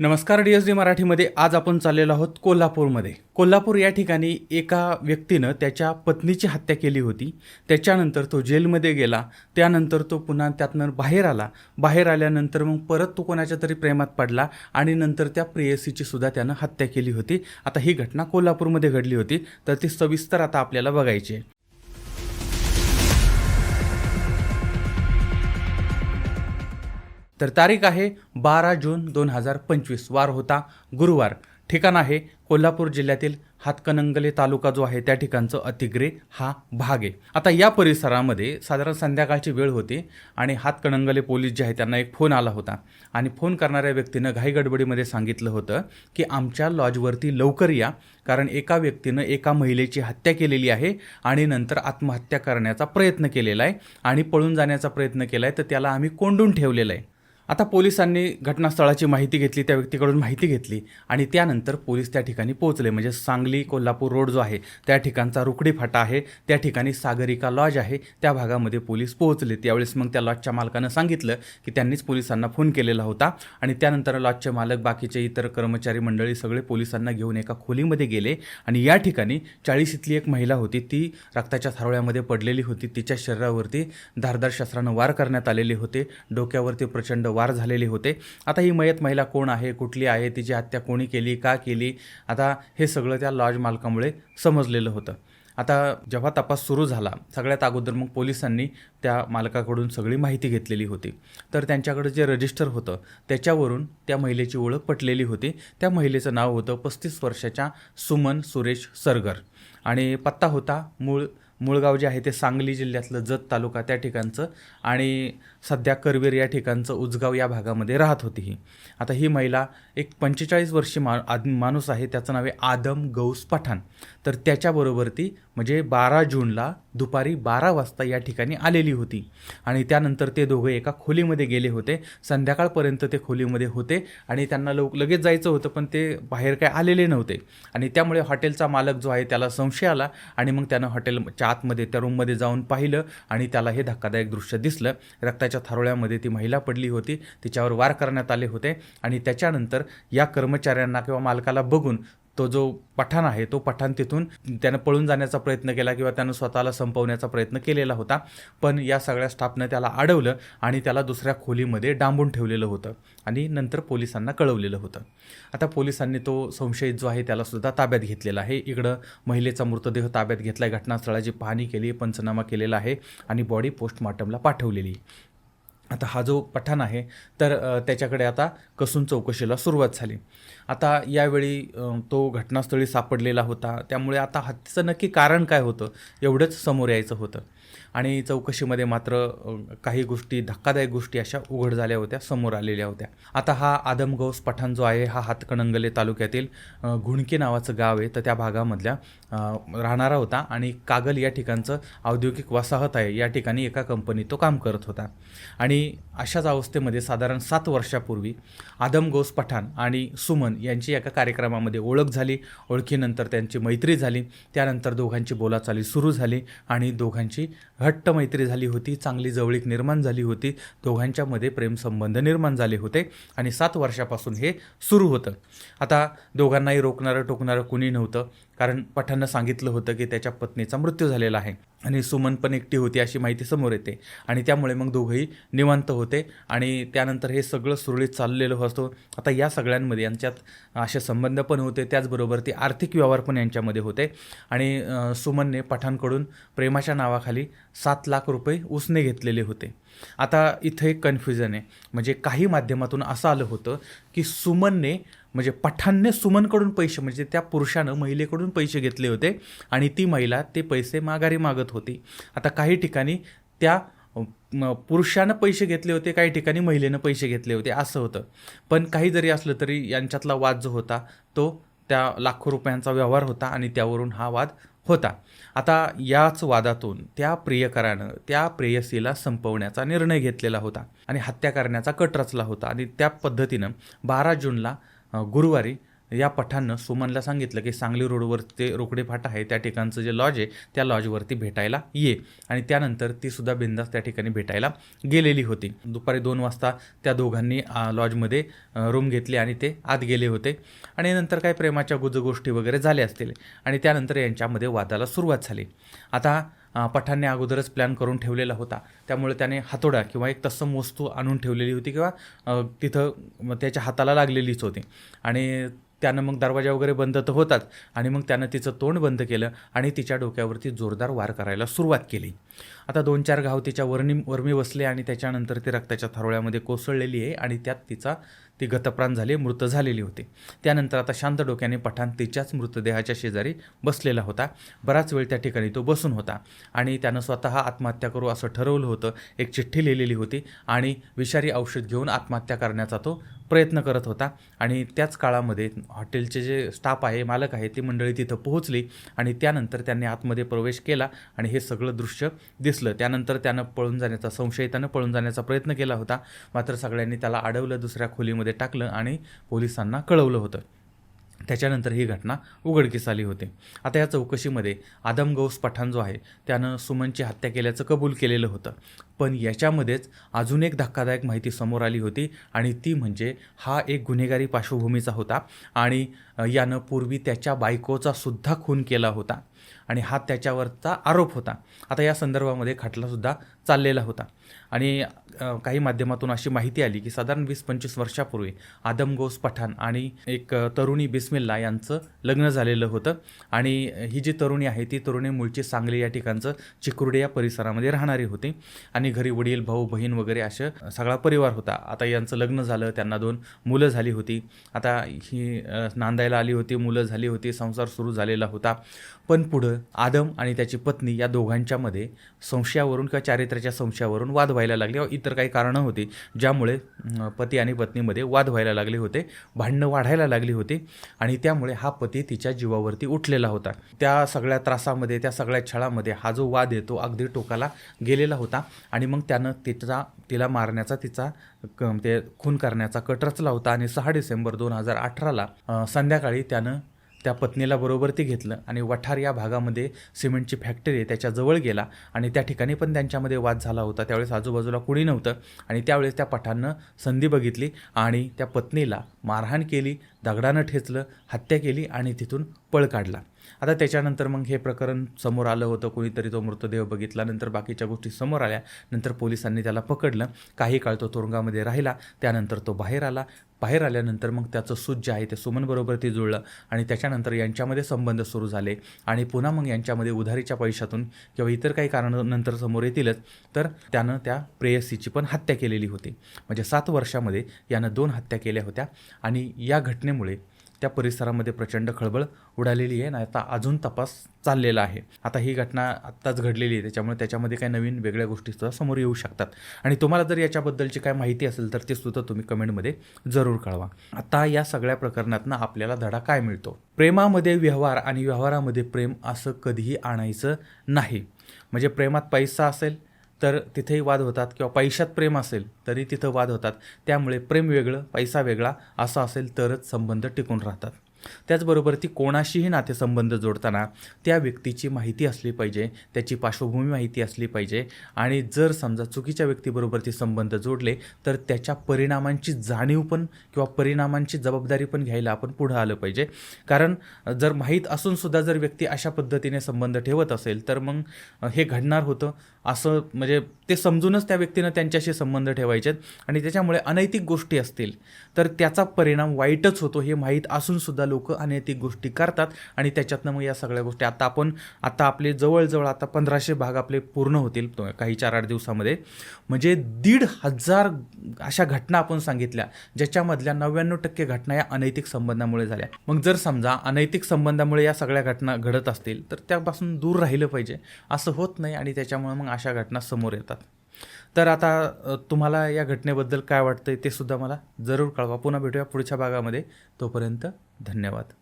नमस्कार D S D मराठीमध्ये आज आपण चाललेलो आहोत कोल्हापूरमध्ये. कोल्हापूर या ठिकाणी एका व्यक्तीनं त्याच्या पत्नीची हत्या केली होती. त्याच्यानंतर तो जेलमध्ये गेला. त्यानंतर तो पुन्हा त्यातनं बाहेर आला. बाहेर आल्यानंतर मग परत तो कोणाच्या तरी प्रेमात पडला आणि नंतर त्या प्रेयसीची सुद्धा त्यानं हत्या केली होती. आता ही घटना कोल्हापूरमध्ये घडली होती. तर ती सविस्तर आता आपल्याला बघायची आहे. तर तारीख आहे बारा जून दोन हजार पंचवीस. वार होता. गुरुवार. ठिकाण आहे कोल्हापूर जिल्ह्यातील हातकणंगले तालुका जो आहे त्या ठिकाणचं अतिग्रे हा भाग आहे. आता या परिसरामध्ये साधारण संध्याकाळची वेळ होती आणि हातकणंगले पोलीस जे आहे त्यांना एक फोन आला होता. आणि फोन करणाऱ्या व्यक्तीनं घाईगडबडीमध्ये सांगितलं होतं की आमच्या लॉजवरती लवकर या कारण एका व्यक्तीनं एका महिलेची हत्या केलेली आहे आणि नंतर आत्महत्या करण्याचा प्रयत्न केलेला आहे आणि पळून जाण्याचा प्रयत्न केला आहे तर त्याला आम्ही कोंडून ठेवलेलं आहे. आता पोलिसांनी घटनास्थळाची माहिती घेतली त्या व्यक्तीकडून माहिती घेतली आणि त्यानंतर पोलीस त्या ठिकाणी पोहोचले. म्हणजे सांगली कोल्हापूर रोड जो आहे त्या ठिकाणचा रुकडी फाटा आहे त्या ठिकाणी सागरिका लॉज आहे त्या भागामध्ये पोलीस पोहोचले. त्यावेळेस मग त्या लॉजच्या मालकानं सांगितलं की त्यांनीच पोलिसांना फोन केलेला होता आणि त्यानंतर लॉजचे मालक बाकीचे इतर कर्मचारी मंडळी सगळे पोलिसांना घेऊन एका खोलीमध्ये गेले आणि या ठिकाणी चाळीशीतली एक महिला होती. ती रक्ताच्या थारोळ्यामध्ये पडलेली होती. तिच्या शरीरावरती धारदार शस्त्रानं वार करण्यात आलेले होते. डोक्यावरती प्रचंड वार झालेले होते. आता ही मयत महिला कोण आहे? कुठली आहे? तिची हत्या कोणी केली? का केली? आता हे सगळं त्या लॉज मालकामुळे समजलेलं होतं. आता जेव्हा तपास सुरू झाला सगळ्यात अगोदर मग पोलिसांनी त्या मालकाकडून सगळी माहिती घेतलेली होती. तर त्यांच्याकडं जे रजिस्टर होतं त्याच्यावरून त्या महिलेची ओळख पटलेली होती. त्या महिलेचं नाव होतं पस्तीस वर्षाच्या सुमन सुरेश सरगर. आणि पत्ता होता मूळ मुळगाव जे आहे ते सांगली जिल्ह्यातलं जत तालुका त्या ठिकाणचं आणि सध्या करवीर या ठिकाणचं उजगाव या भागामध्ये राहत होती ही. आता ही महिला एक पंचेचाळीस वर्षी मा आद माणूस आहे. त्याचं नाव आहे आदम गौस पठाण. तर त्याच्याबरोबर ती म्हणजे बारा जूनला दुपारी बारा वाजता या ठिकाणी आलेली होती. आणि त्यानंतर ते दोघे एका खोलीमध्ये गेले होते. संध्याकाळपर्यंत ते खोलीमध्ये होते आणि त्यांना लव लगेच जायचं होतं पण ते बाहेर काय आलेले नव्हते. आणि त्यामुळे हॉटेलचा मालक जो आहे त्याला संशय आला आणि मग त्यानं हॉटेलच्या आतमध्ये त्या रूममध्ये जाऊन पाहिलं आणि त्याला हे धक्कादायक दृश्य दिसलं. रक्ताच्या थारोळ्यामध्ये ती महिला पडली होती. तिच्यावर वार करण्यात आले होते आणि त्याच्यानंतर या कर्मचाऱ्यांना किंवा मालकाला बघून तो जो पठाण आहे तो पठाण तिथून त्यानं पळून जाण्याचा प्रयत्न केला किंवा त्यानं स्वतःला संपवण्याचा प्रयत्न केलेला होता. पण या सगळ्या स्टाफनं त्याला अडवलं आणि त्याला दुसऱ्या खोलीमध्ये डांबून ठेवलेलं होतं आणि नंतर पोलिसांना कळवलेलं होतं. आता पोलिसांनी तो संशयित जो आहे त्याला सुद्धा ताब्यात घेतलेला आहे. इकडं महिलेचा मृतदेह ताब्यात घेतला आहे घटनास्थळाची पाहणी केली पंचनामा केलेला आहे आणि बॉडी पोस्टमॉर्टमला पाठवलेली. आता हा जो पठाण आहे तर त्याच्याकडे आता कसून चौकशीला सुरुवात झाली. आता यावेळी तो घटनास्थळी सापडलेला होता. त्यामुळे आता हत्येचं नक्की कारण काय होतं एवढंच समोर यायचं होतं. आणि चौकशीमध्ये मात्र काही गोष्टी धक्कादायक गोष्टी अशा उघड झाल्या होत्या समोर आलेल्या होत्या. आता हा आदमगौस पठाण जो आहे हा हातकणंगले तालुक्यातील अ, घुणके नावाचं गाव आहे. तर त्या भागामधल्या राहणारा होता आणि कागल या ठिकाणचं औद्योगिक वसाहत आहे. या ठिकाणी एका कंपनीत तो काम करत होता. आणि अशाच अवस्थेमध्ये साधारण सात वर्षापूर्वी आदम गौस पठाण आणि सुमन यांची एका कार्यक्रमामध्ये ओळख झाली. ओळखीनंतर त्यांची मैत्री झाली. त्यानंतर दोघांची बोलाचाली सुरू झाली आणि दोघांची घट्ट मैत्री झाली होती चांगली जवळीक निर्माण झाली होती दोघांच्यामध्ये प्रेमसंबंध निर्माण झाले होते आणि सात वर्षापासून हे सुरू होतं. आता दोघांनाही रोखणारं टोकणारं कुणी नव्हतं कारण पठाणनं सांगितलं होतं की त्याच्या पत्नीचा मृत्यू झालेला आहे. आणि सुमन पण एकटी होती अशी माहिती समोर येते. आणि त्यामुळे मग दोघंही निवांत होते. आणि त्यानंतर हे सगळं सुरळीत चाललेलं असतो. आता या सगळ्यांमध्ये यांच्यात असे संबंध पण होते. त्याचबरोबर ते आर्थिक व्यवहार पण यांच्यामध्ये होते. आणि सुमनने पठाणकडून प्रेमाच्या नावाखाली सात लाख रुपये उसने घेतलेले होते. आता इथं एक कन्फ्युजन आहे. म्हणजे काही माध्यमातून असं आलं होतं की सुमनने म्हणजे पठाणने सुमनकडून पैसे म्हणजे त्या पुरुषानं महिलेकडून पैसे घेतले होते आणि ती महिला ते पैसे माघारी मागत होती. आता काही ठिकाणी त्या पुरुषानं पैसे घेतले होते काही ठिकाणी महिलेनं पैसे घेतले होते असं होतं. पण काही जरी असलं तरी यांच्यातला वाद जो होता तो त्या लाखो रुपयांचा व्यवहार होता आणि त्यावरून हा वाद होता. आता याच वादातून त्या प्रियकरानं त्या प्रेयसीला संपवण्याचा निर्णय घेतलेला होता आणि हत्या करण्याचा कट रचला होता. आणि त्या पद्धतीनं बारा जूनला गुरुवारी या पठानं सुमनला सांगितलं की सांगली रोडवर ते रोकडे फाटा आहे त्या ठिकाणचं जे लॉज आहे त्या लॉजवरती भेटायला ये. आणि त्यानंतर ती सुद्धा बिंदास त्या ठिकाणी भेटायला गेलेली होती. दुपारी दोन वाजता त्या दोघांनी लॉजमध्ये रूम घेतली आणि ते आत गेले होते. आणि नंतर काही प्रेमाच्या गुजगोष्टी वगैरे झाल्या असतील. आणि त्यानंतर यांच्यामध्ये वादाला सुरुवात झाली. आता अ, पठाणने अगोदरच प्लॅन करून ठेवलेला होता. त्यामुळे त्याने हातोडा किंवा एक तत्सम वस्तू आणून ठेवलेली होती किंवा तिथं त्याच्या हाताला लागलेलीच होती. आणि त्यानं मग दरवाजा वगैरे बंद तर होताच. आणि मग त्यानं तिचं तोंड बंद केलं आणि तिच्या डोक्यावरती जोरदार वार करायला सुरुवात केली. आता दोन चार घाव तिच्या वर्णी वर्मी बसले आणि त्याच्यानंतर ती रक्ताच्या थारोळ्यामध्ये कोसळलेली आहे आणि त्यात तिचा ती गतप्राण झाली मृत झालेली होती. त्यानंतर आता शांत डोक्याने पठाण तिच्याच मृतदेहाच्या शेजारी बसलेला होता. बराच वेळ त्या ठिकाणी तो बसून होता आणि त्यानं स्वतः आत्महत्या करू असं ठरवलं होतं एक चिठ्ठी लिहिलेली होती आणि विषारी औषध घेऊन आत्महत्या करण्याचा तो प्रयत्न करत होता आणि त्याच काळामध्ये हॉटेलचे जे स्टाफ आहे मालक आहे ती मंडळी तिथं पोहोचली आणि त्यानंतर त्यांनी आतमध्ये प्रवेश केला आणि हे सगळं दृश्य दिसलं. त्यानंतर त्यानं पळून जाण्याचा संशय त्यानं पळून जाण्याचा प्रयत्न केला होता. मात्र सगळ्यांनी त्याला अडवलं दुसऱ्या खोलीमध्ये टाकलं आणि पोलिसांना कळवलं होतं. त्याच्यानंतर ही घटना उघडकीस आली होती. आता या चौकशीमध्ये आदम गौस पठाण जो आहे त्यानं सुमनची हत्या केल्याचं कबूल केलेलं होतं. पण याच्यामध्येच अजून एक धक्कादायक माहिती समोर आली होती आणि ती म्हणजे हा एक गुन्हेगारी पार्श्वभूमीचा होता आणि यानं पूर्वी त्याच्या बायकोचा सुद्धा खून केला होता आणि हा त्याच्यावरचा आरोप होता. आता या संदर्भामध्ये खटलासुद्धा चाललेला होता. आणि काही माध्यमातून अशी माहिती आली की साधारण वीस पंचवीस वर्षापूर्वी आदम गोस पठाण आणि एक तरुणी बिस्मिल्ला यांचं लग्न झालेलं होतं आणि ही जी तरुणी आहे ती तरुणी मूळची सांगली या ठिकाणचं चिकुर्डे या परिसरामध्ये राहणारी होती. आणि घरी वडील भाऊ बहीण वगैरे असं सगळा परिवार होता. आता यांचं लग्न झालं त्यांना दोन मुलं झाली होती. आता ही नांदायला आली होती मुलं झाली होती संसार सुरू झालेला होता. पण पुढं आदम आणि त्याची पत्नी या दोघांच्यामध्ये संशयावरून किंवा चारित्र्याच्या संशयावरून वाद व्हायला लागले. व इतर काही कारणं होती ज्यामुळे पती आणि पत्नीमध्ये वाद व्हायला लागले होते भांडणं वाढायला लागली होती आणि त्यामुळे हा पती तिच्या जीवावरती उठलेला होता. त्या सगळ्या त्रासामध्ये त्या सगळ्या छळामध्ये हा जो वाद आहे तो अगदी टोकाला गेलेला होता आणि आणि मग त्यानं तिचा तिला मारण्याचा तिचा क ते खून करण्याचा कट रचला होता आणि सहा डिसेंबर दोन हजार अठराला संध्याकाळी त्यानं त्या पत्नीला बरोबर ते घेतलं आणि वठार या भागामध्ये सिमेंटची फॅक्टरी आहे त्याच्याजवळ गेला आणि त्या ठिकाणी पण त्यांच्यामध्ये वाद झाला होता. त्यावेळेस आजूबाजूला कुणी नव्हतं आणि त्यावेळेस त्या पठाणनं संधी बघितली आणि त्या पत्नीला मारहाण केली दगडानं ठेचलं हत्या केली आणि तिथून पळ काढला. आता त्याच्यानंतर मग हे प्रकरण समोर आलं होतं. कोणीतरी तो मृतदेह बघितला. नंतर बाकीच्या गोष्टी समोर आल्या. नंतर पोलिसांनी त्याला पकडलं. काही काळ तो तुरुंगामध्ये राहिला. त्यानंतर तो बाहेर आला. बाहेर आल्यानंतर मग त्याचं सूज जे आहे ते सुमनबरोबर ते जुळलं आणि त्याच्यानंतर यांच्यामध्ये संबंध सुरू झाले. आणि पुन्हा मग यांच्यामध्ये उधारीच्या पैशातून किंवा इतर काही कारणानंतर समोर येतीलच. तर त्यानं त्या प्रेयसीची पण हत्या केलेली होती. म्हणजे सात वर्षामध्ये यानं दोन हत्या केल्या होत्या. आणि या घटने घटनेमुळे त्या परिसरामध्ये प्रचंड खळबळ उडालेली आहे आणि आता अजून तपास चाललेला आहे. आता ही घटना आत्ताच घडलेली आहे. त्याच्यामुळे त्याच्यामध्ये काही नवीन वेगळ्या गोष्टीसुद्धा समोर येऊ शकतात. आणि तुम्हाला जर याच्याबद्दलची काय माहिती असेल तर ते सुद्धा तुम्ही कमेंटमध्ये जरूर कळवा. आता या सगळ्या प्रकरणातनं आपल्याला धडा काय मिळतो? प्रेमामध्ये व्यवहार आणि व्यवहारामध्ये प्रेम असं कधीही आणायचं नाही. म्हणजे प्रेमात पैसा असेल तर तिथेही वाद होतात किंवा पैशात प्रेम असेल तरी तिथं वाद होतात. त्यामुळे प्रेम वेगळं पैसा वेगळा असं असेल तरच संबंध टिकून राहतात. त्याचबरोबर ती कोणाशीही नातेसंबंध जोडताना त्या व्यक्तीची माहिती असली पाहिजे त्याची पार्श्वभूमी माहिती असली पाहिजे आणि जर समजा चुकीच्या व्यक्तीबरोबर ती संबंध जोडले तर त्याच्या परिणामांची जाणीव पण किंवा परिणामांची जबाबदारी पण घ्यायला आपण पुढं आलं पाहिजे. कारण जर माहीत असून सुद्धा जर व्यक्ती अशा पद्धतीने संबंध ठेवत असेल तर मग हे घडणार होतं. असं म्हणजे ते समजूनच त्या व्यक्तीनं त्यांच्याशी संबंध ठेवायचे आणि त्याच्यामुळे अनैतिक गोष्टी असतील तर त्याचा परिणाम वाईटच होतो हे माहीत असून सुद्धा लोक अनैतिक गोष्टी करतात आणि त्याच्यातनं मग या सगळ्या गोष्टी. आता आपण आता आपले जवळजवळ आता पंधराशे भाग आपले पूर्ण होतील तो- काही चार आठ दिवसामध्ये. म्हणजे दीड हजार अशा घटना आपण सांगितल्या ज्याच्यामधल्या नव्याण्णव टक्के घटना या अनैतिक संबंधामुळे झाल्या. मग जर समजा अनैतिक संबंधामुळे या सगळ्या घटना घडत असतील तर त्यापासून दूर राहिलं पाहिजे. असं होत नाही आणि त्याच्यामुळे मग अशा घटना समोर येतात. तर आता तुम्हाला या घटनेबद्दल काय वाटतंय ते सुद्धा मला जरूर कळवा. पुन्हा भेटूया पुढच्या भागामध्ये. तोपर्यंत धन्यवाद.